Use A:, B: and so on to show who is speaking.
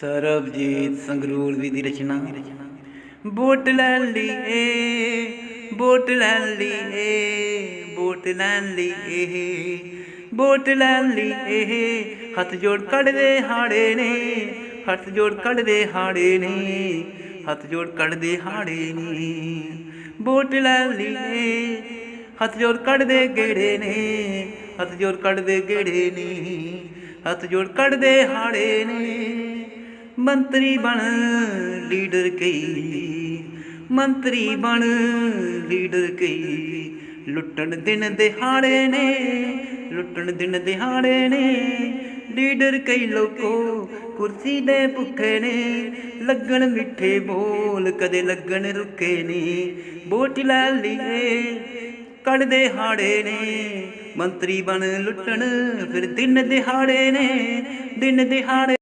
A: ਸਰਬਜੀਤ ਸੰਗਰੂਰ ਵੀ ਦੀ ਰਚਨਾ। ਵੋਟ ਲੈ ਲਈਏ ਵੋਟ ਲੈ ਲਈਏ ਵੋਟ ਲੈ ਲਈਏ ਵੋਟ ਲੈ ਲਈਏ ਹੱਥ ਜੋੜ ਕੱਢਦੇ ਹਾੜੇ ਨੇ, ਹੱਥ ਜੋੜ ਕੱਢਦੇ ਹਾੜੇ ਨੇ, ਹੱਥ ਜੋੜ ਕੱਢਦੇ ਹਾੜੇ ਨੇ। ਵੋਟ ਲੈ ਲਈਏ ਹੱਥ ਜੋੜ ਕੱਢਦੇ ਗੇੜੇ ਨੇ, ਹੱਥ ਜੋੜ ਕੱਢਦੇ ਗੇੜੇ ਨੇ, ਹੱਥ ਜੋੜ ਕੱਢਦੇ ਹਾੜੇ ਨੇ। ਮੰਤਰੀ ਬਣ, ਲੀਡਰ ਕਈ। ਮੰਤਰੀ ਬਣ, ਲੀਡਰ ਕਈ। ਲੁੱਟਣ ਦਿਨ ਦਿਹਾੜੇ ਨੇ, ਲੁੱਟਣ ਦਿਨ ਦਿਹਾੜੇ ਨੇ। ਲੀਡਰ ਕਈ ਲੋਕੋ ਕੁਰਸੀ ਦੇ ਭੁੱਖੇ ਨੇ। ਲੱਗਣ ਮਿੱਠੇ ਬੋਲ ਕਦੇ ਲੱਗਣ ਰੁੱਕੇ ਨੇ। ਵੋਟ ਲੈ ਲਈਏ ਕੱਢਦੇ ਹਾੜੇ ਨੇ। ਮੰਤਰੀ ਬਣ, ਲੁੱਟਣ ਫਿਰ ਦਿਨ ਦਿਹਾੜੇ ਨੇ। ਦਿਨ ਦਿਹਾੜੇ